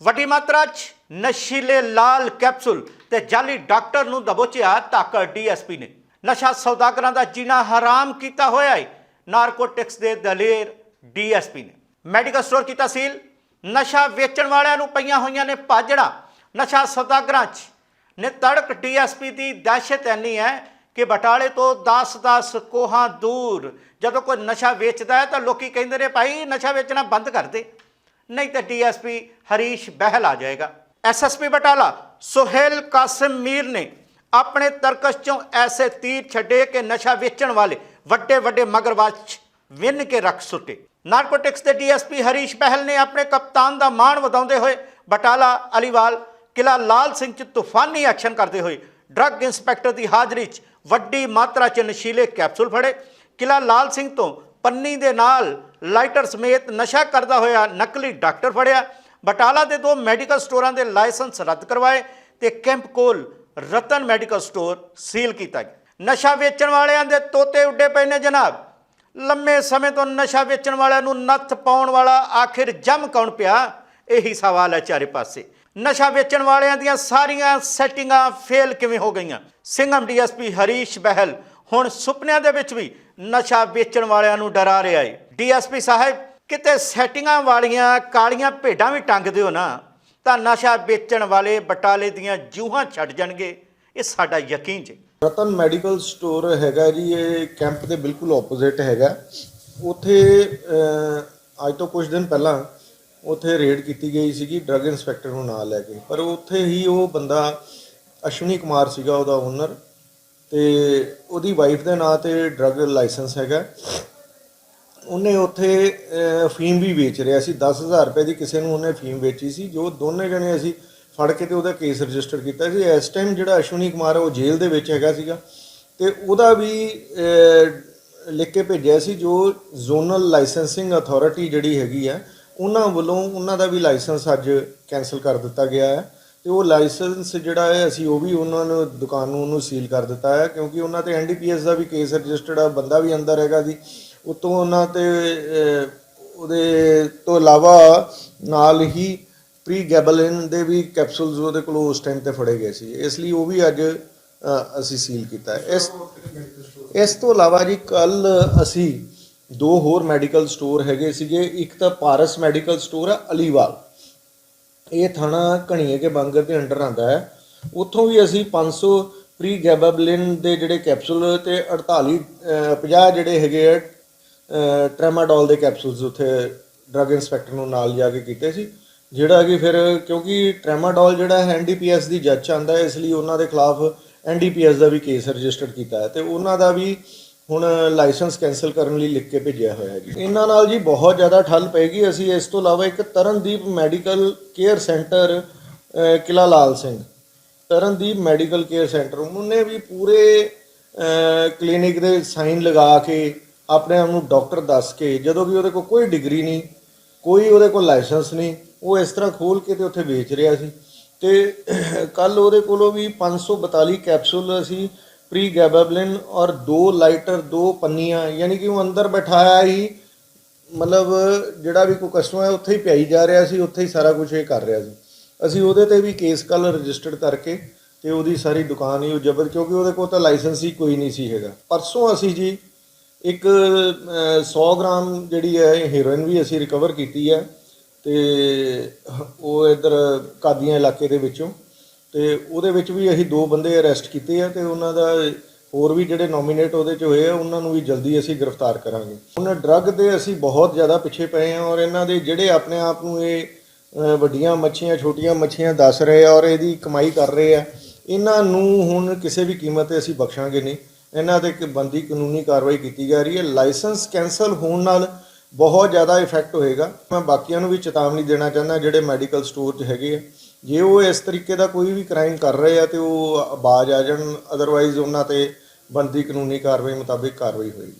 ਵੱਡੀ ਮਾਤਰਾ 'ਚ ਨਸ਼ੀਲੇ ਲਾਲ ਕੈਪਸੂਲ ਤੇ ਜਾਲੀ ਡਾਕਟਰ ਨੂੰ ਦਬੋਚਿਆ ਧਾਕੜ ਡੀਐਸਪੀ ਨੇ। ਨਸ਼ਾ ਸੌਦਾਗਰਾਂ ਦਾ ਜੀਣਾ ਹਰਾਮ ਕੀਤਾ ਹੋਇਆ ਹੈ ਨਾਰਕੋਟਿਕਸ ਦੇ ਦਲੇਰ ਡੀਐਸਪੀ ਨੇ। ਮੈਡੀਕਲ ਸਟੋਰ ਕੀਤਾ ਸੀਲ, ਨਸ਼ਾ ਵੇਚਣ ਵਾਲਿਆਂ ਨੂੰ ਪਈਆਂ ਹੋਈਆਂ ਨੇ ਭਾਜੜਾ। ਨਸ਼ਾ ਸੌਦਾਗਰਾਂ 'ਚ ਨੇ ਤੜਕ ਡੀਐਸਪੀ ਦੀ ਦਹਿਸ਼ਤ ਇੰਨੀ ਹੈ ਕਿ ਬਟਾਲੇ ਤੋਂ 10-10 ਕੋਹਾਂ ਦੂਰ ਜਦੋਂ ਕੋਈ ਨਸ਼ਾ ਵੇਚਦਾ ਹੈ ਤਾਂ ਲੋਕੀ ਕਹਿੰਦੇ ਨੇ, ਭਾਈ, ਨਸ਼ਾ ਵੇਚਣਾ ਬੰਦ ਕਰ ਦੇ। ਨਹੀਂ ਤਾਂ ਡੀਐਸਪੀ ਹਰੀਸ਼ ਬਹਿਲ ਆ ਜਾਏਗਾ ਐਸਐਸਪੀ ਬਟਾਲਾ ਸੁਹੇਲ ਕਾਸਿਮ ਮੀਰ ਨੇ ਆਪਣੇ ਤਰਕਸ਼ ਚੋਂ ਐਸੇ ਤੀਰ ਛੱਡੇ ਕਿ ਨਸ਼ਾ ਵੇਚਣ ਵਾਲੇ ਵੱਡੇ ਵੱਡੇ ਮਗਰਮੱਛ ਵਿੰਨ ਕੇ ਰੱਖ ਸੁੱਟੇ ਨਾਰਕੋਟਿਕਸ ਦੇ ਡੀਐਸਪੀ ਹਰੀਸ਼ ਬਹਿਲ ਨੇ ਆਪਣੇ ਕਪਤਾਨ ਦਾ ਮਾਣ ਵਧਾਉਂਦੇ ਹੋਏ ਬਟਾਲਾ, ਅਲੀਵਾਲ, ਕਿਲਾ ਲਾਲ ਸਿੰਘ ਚ ਤੂਫਾਨੀ ਐਕਸ਼ਨ ਕਰਦੇ ਹੋਏ ਡਰੱਗ ਇੰਸਪੈਕਟਰ ਦੀ ਹਾਜ਼ਰੀ 'ਚ ਵੱਡੀ ਮਾਤਰਾ 'ਚ ਨਸ਼ੀਲੇ ਕੈਪਸੂਲ ਫੜੇ। ਕਿਲਾ ਲਾਲ ਸਿੰਘ ਤੋਂ ਪੰਨੀ ਦੇ ਨਾਲ ਲਾਈਟਰ ਸਮੇਤ ਨਸ਼ਾ ਕਰਦਾ ਹੋਇਆ ਨਕਲੀ ਡਾਕਟਰ ਫੜਿਆ। ਬਟਾਲਾ ਦੇ ਦੋ ਮੈਡੀਕਲ ਸਟੋਰਾਂ ਦੇ ਲਾਇਸੈਂਸ ਰੱਦ ਕਰਵਾਏ ਤੇ ਕੈਂਪ ਕੋਲ ਰਤਨ ਮੈਡੀਕਲ ਸਟੋਰ ਸੀਲ ਕੀਤਾ ਗਿਆ। ਨਸ਼ਾ ਵੇਚਣ ਵਾਲਿਆਂ ਦੇ ਤੋਤੇ ਉੱਡੇ ਪਏ ਨੇ ਜਨਾਬ। ਲੰਮੇ ਸਮੇਂ ਤੋਂ ਨਸ਼ਾ ਵੇਚਣ ਵਾਲਿਆਂ ਨੂੰ ਨੱਥ ਪਾਉਣ ਵਾਲਾ ਆਖਿਰ ਜੰਮ ਕੌਣ ਪਿਆ? ਇਹੀ ਸਵਾਲ ਹੈ ਚਾਰੇ ਪਾਸੇ। ਨਸ਼ਾ ਵੇਚਣ ਵਾਲਿਆਂ ਦੀਆਂ ਸਾਰੀਆਂ ਸੈਟਿੰਗਾਂ ਫੇਲ ਕਿਵੇਂ ਹੋ ਗਈਆਂ? ਸਿੰਘਮ ਡੀਐਸਪੀ ਹਰੀਸ਼ ਬਹਿਲ ਹੁਣ ਸੁਪਨਿਆਂ ਦੇ ਵਿੱਚ ਵੀ ਨਸ਼ਾ ਵੇਚਣ ਵਾਲਿਆਂ ਨੂੰ ਡਰਾ ਰਿਹਾ ਹੈ ਡੀਐਸਪੀ ਸਾਹਿਬ, ਕਿਤੇ ਸੈਟਿੰਗਾਂ ਵਾਲੀਆਂ ਕਾਲੀਆਂ ਭੇਡਾਂ ਵੀ ਟੰਗ ਦਿਓ ਨਾ, ਤਾਂ ਨਸ਼ਾ ਵੇਚਣ ਵਾਲੇ ਬਟਾਲੇ ਦੀਆਂ ਜੂਹਾਂ ਛੱਡ ਜਾਣਗੇ। ਇਹ ਸਾਡਾ ਯਕੀਨ ਜੀ। ਰਤਨ ਮੈਡੀਕਲ ਸਟੋਰ ਹੈਗਾ ਜੀ, ਇਹ ਕੈਂਪ ਦੇ ਬਿਲਕੁਲ ਆਪੋਜ਼ਿਟ ਹੈਗਾ। ਉੱਥੇ ਅੱਜ ਤੋਂ ਕੁਝ ਦਿਨ ਪਹਿਲਾਂ ਉੱਥੇ ਰੇਡ ਕੀਤੀ ਗਈ ਸੀਗੀ ਡਰੱਗ ਇਨਸਪੈਕਟਰ ਨੂੰ ਨਾਲ ਲੈ ਕੇ। ਪਰ ਉੱਥੇ ਹੀ ਉਹ ਬੰਦਾ ਅਸ਼ਵਨੀ ਕੁਮਾਰ ਸੀਗਾ ਉਹਦਾ ਓਨਰ ਤੇ ਉਹਦੀ ਵਾਈਫ ਦੇ ਨਾਂ ਤੇ ਡਰੱਗ ਲਾਇਸੈਂਸ ਹੈਗਾ। ਉਹਨੇ ਉੱਥੇ ਫੀਮ ਵੀ ਵੇਚ ਰਿਹਾ ਸੀ। 10000 ਰੁਪਏ ਦੀ ਕਿਸੇ ਨੂੰ ਉਹਨੇ ਫੀਮ ਵੇਚੀ ਸੀ। ਜੋ ਦੋਨੇ ਜਣੇ ਅਸੀਂ ਫੜ ਕੇ ਤੇ ਉਹਦਾ ਕੇਸ ਰਜਿਸਟਰ ਕੀਤਾ ਸੀ। ਇਸ ਟਾਈਮ ਜਿਹੜਾ ਅਸ਼ਵਨੀ ਕੁਮਾਰ ਉਹ ਜੇਲ੍ਹ ਦੇ ਵਿੱਚ ਹੈਗਾ ਸੀਗਾ। ਤੇ ਉਹਦਾ ਵੀ ਲਿਖ ਕੇ ਭੇਜਿਆ ਸੀ ਜੋ ਜ਼ੋਨਲ ਲਾਇਸੈਂਸਿੰਗ ਅਥਾਰਟੀ ਜਿਹੜੀ ਹੈਗੀ ਆ, ਉਹਨਾਂ ਵੱਲੋਂ ਉਹਨਾਂ ਦਾ ਵੀ ਲਾਇਸੈਂਸ ਅੱਜ ਕੈਨਸਲ ਕਰ ਦਿੱਤਾ ਗਿਆ ਹੈ। ਤੇ ਉਹ ਲਾਇਸੈਂਸ ਜਿਹੜਾ ਹੈ, ਅਸੀਂ ਉਹ ਵੀ ਉਹਨਾਂ ਨੂੰ, ਦੁਕਾਨ ਨੂੰ ਉਹਨੂੰ ਸੀਲ ਕਰ ਦਿੱਤਾ ਹੈ, ਕਿਉਂਕਿ ਉਹਨਾਂ ਤੇ ਐਨਡੀਪੀਐਸ ਦਾ ਵੀ ਕੇਸ ਰਜਿਸਟਰਡ ਆ, ਬੰਦਾ ਵੀ ਅੰਦਰ ਹੈਗਾ ਜੀ। ਉਤੋਂ ਉਹਨਾਂ ਤੇ ਉਹਦੇ ਤੋਂ ਇਲਾਵਾ ਨਾਲ ਹੀ ਪ੍ਰੀ ਗੈਬਲਿਨ ਦੇ ਵੀ ਕੈਪਸੂਲਸ ਉਹਦੇ ਕੋਲ ਉਸ ਟਾਈਮ ਤੇ ਫੜੇ ਗਏ ਸੀ। ਇਸ ਲਈ ਉਹ ਵੀ ਅੱਜ ਅਸੀਂ ਸੀਲ ਕੀਤਾ ਇਸ ਇਸ ਤੋਂ ਇਲਾਵਾ ਜੀ ਕੱਲ ਅਸੀਂ ਦੋ ਹੋਰ ਮੈਡੀਕਲ ਸਟੋਰ ਹੈਗੇ ਸੀਗੇ। ਇੱਕ ਤਾਂ ਪਾਰਸ ਮੈਡੀਕਲ ਸਟੋਰ ਆ, ਅਲੀਵਾਲ। ਇਹ ਥਾਣਾ ਘਣੀਏ ਕੇ ਬਾਂਗਰ ਦੇ ਅੰਡਰ ਆਂਦਾ ਹੈ। ਉੱਥੋਂ ਵੀ ਅਸੀਂ 500 ਪ੍ਰੀ ਗੈਬਾਬਲਿਨ ਦੇ ਜਿਹੜੇ ਕੈਪਸੂਲ ਤੇ 48 ਅ, 50 ਜਿਹੜੇ ਹੈਗੇ ਆ ਟ੍ਰੈਮਾਡੋਲ ਦੇ ਕੈਪਸੂਲਸ ਉੱਥੇ ਡਰੱਗ ਇੰਸਪੈਕਟਰ ਨੂੰ ਨਾਲ ਜਾ ਕੇ ਕੀਤੇ ਸੀ। ਜਿਹੜਾ ਕਿ ਫਿਰ ਕਿਉਂਕਿ ਟ੍ਰੈਮਾਡੋਲ ਜਿਹੜਾ ਹੈ ਐਨਡੀਪੀਐਸ ਦੀ ਜੱਜ ਆਂਦਾ ਹੈ ਇਸ ਲਈ ਉਹਨਾਂ ਦੇ ਖਿਲਾਫ ਐਨਡੀਪੀਐਸ ਦਾ ਵੀ ਕੇਸ ਰਜਿਸਟਰ ਕੀਤਾ ਹੈ। ਤੇ ਉਹਨਾਂ ਦਾ ਵੀ ਹੁਣ ਲਾਇਸੈਂਸ ਕੈਨਸਲ ਕਰਨ ਲਈ ਲਿਖ ਕੇ ਭੇਜਿਆ ਹੋਇਆ ਜੀ। ਇਹਨਾਂ ਨਾਲ ਜੀ ਬਹੁਤ ਜ਼ਿਆਦਾ ਠੱਲ ਪਏਗੀ। ਅਸੀਂ ਇਸ ਤੋਂ ਇਲਾਵਾ ਇੱਕ ਤਰਨਦੀਪ ਮੈਡੀਕਲ ਕੇਅਰ ਸੈਂਟਰ ਅਹ, Qila Lal Singh. Tarandeep medical care centre. ਉਹਨੇ ਵੀ ਪੂਰੇ ਕਲੀਨਿਕ ਦੇ ਸਾਈਨ ਲਗਾ ਕੇ ਆਪਣੇ ਆਪ ਨੂੰ ਡਾਕਟਰ ਦੱਸ ਕੇ ਜਦੋਂ ਕਿ ਉਹਦੇ ਕੋਲ ਕੋਈ ਡਿਗਰੀ ਨਹੀਂ ਕੋਈ ਉਹਦੇ ਕੋਲ ਲਾਇਸੈਂਸ ਨਹੀਂ ਉਹ ਇਸ ਤਰ੍ਹਾਂ ਖੋਲ ਕੇ ਤੇ ਉੱਥੇ ਵੇਚ ਰਿਹਾ ਸੀ। ਤੇ ਕੱਲ ਉਹਦੇ ਕੋਲੋਂ ਵੀ 542 ਕੈਪਸੂਲ ਅਸੀਂ ਪ੍ਰੀ ਗੈਬਾਬਲਿਨ ਔਰ ਦੋ ਲਾਈਟਰ ਦੋ ਪੰਨੀਆਂ ਯਾਨੀ ਕਿ ਉਹ ਅੰਦਰ ਬਿਠਾਇਆ ਹੀ ਮਤਲਬ ਜਿਹੜਾ ਵੀ ਕੋਈ ਕਸਟਮਰ ਹੈ ਉੱਥੇ ਹੀ ਪਿਆਈ ਜਾ ਰਿਹਾ ਸੀ ਉੱਥੇ ਹੀ ਸਾਰਾ ਕੁਝ ਇਹ ਕਰ ਰਿਹਾ ਸੀ। ਅਸੀਂ ਉਹਦੇ ਤੇ ਵੀ ਕੇਸ ਕੱਲ ਰਜਿਸਟਰਡ ਕਰਕੇ ਤੇ ਉਹਦੀ ਸਾਰੀ ਦੁਕਾਨ ਹੀ ਉਹ ਜ਼ਬਤ ਕਿਉਂਕਿ ਉਹਦੇ ਕੋਲ ਤਾਂ ਲਾਇਸੈਂਸ ਹੀ ਕੋਈ ਨਹੀਂ ਸੀ ਹੈਗਾ। ਪਰਸੋਂ ਅਸੀਂ ਜੀ ਇੱਕ ਅਹ, 100 ਗ੍ਰਾਮ ਜਿਹੜੀ ਹੈ ਹੀਰੋਇਨ ਵੀ ਅਸੀਂ ਰਿਕਵਰ ਕੀਤੀ ਹੈ ਤੇ ਉਹ ਇਧਰ ਕਾਦੀਆਂ ਇਲਾਕੇ ਦੇ ਵਿੱਚੋਂ ਤੇ ਉਹਦੇ ਵਿੱਚ ਵੀ ਅਸੀਂ ਦੋ ਬੰਦੇ ਅਰੈਸਟ ਕੀਤੇ ਆ ਤੇ ਉਹਨਾਂ ਦਾ ਹੋਰ ਵੀ ਜਿਹੜੇ ਨੋਮੀਨੇਟ ਉਹਦੇ ਚ ਹੋਏ ਆ, ਉਹਨਾਂ ਨੂੰ ਵੀ ਜਲਦੀ ਅਸੀਂ ਗ੍ਰਿਫਤਾਰ ਕਰਾਂਗੇ। ਉਹਨਾਂ ਡਰੱਗ ਦੇ ਅਸੀਂ ਬਹੁਤ ਜ਼ਿਆਦਾ ਪਿੱਛੇ ਪਏ ਆ ਔਰ ਇਹਨਾਂ ਦੇ ਜਿਹੜੇ ਆਪਣੇ ਆਪ ਨੂੰ ਇਹ ਵੱਡੀਆਂ ਮੱਛੀਆਂ, ਛੋਟੀਆਂ ਮੱਛੀਆਂ ਦੱਸ ਰਹੇ ਆ ਔਰ ਇਹਦੀ ਕਮਾਈ ਕਰ ਰਹੇ ਆ, ਇਹਨਾਂ ਨੂੰ ਹੁਣ ਕਿਸੇ ਵੀ ਕੀਮਤ ਤੇ ਅਸੀਂ ਬਖਸ਼ਾਂਗੇ ਨਹੀਂ। ਇਹਨਾਂ ਤੇ ਇੱਕ ਬੰਦੀ ਕਾਨੂੰਨੀ ਕਾਰਵਾਈ ਕੀਤੀ ਜਾ ਰਹੀ ਹੈ। ਲਾਇਸੈਂਸ ਕੈਨਸਲ ਹੋਣ ਨਾਲ ਬਹੁਤ ਜ਼ਿਆਦਾ ਇਫੈਕਟ ਹੋਏਗਾ। ਮੈਂ ਬਾਕੀਆਂ ਨੂੰ ਵੀ ਚੇਤਾਵਨੀ ਦੇਣਾ ਚਾਹੁੰਦਾ ਜਿਹੜੇ ਮੈਡੀਕਲ ਸਟੋਰ 'ਚ ਹੈਗੇ ਆ। ਜੇ ਉਹ ਇਸ ਤਰੀਕੇ ਦਾ ਕੋਈ ਵੀ ਕ੍ਰਾਈਮ ਕਰ ਰਹੇ ਆ ਤੇ ਉਹ ਬਾਜ ਆ ਜਾਣ ਅਦਰਵਾਈਜ਼ ਉਹਨਾਂ ਤੇ ਬੰਦੀ ਕਾਨੂੰਨੀ ਕਾਰਵਾਈ ਮੁਤਾਬਿਕ ਕਾਰਵਾਈ ਹੋਏਗੀ।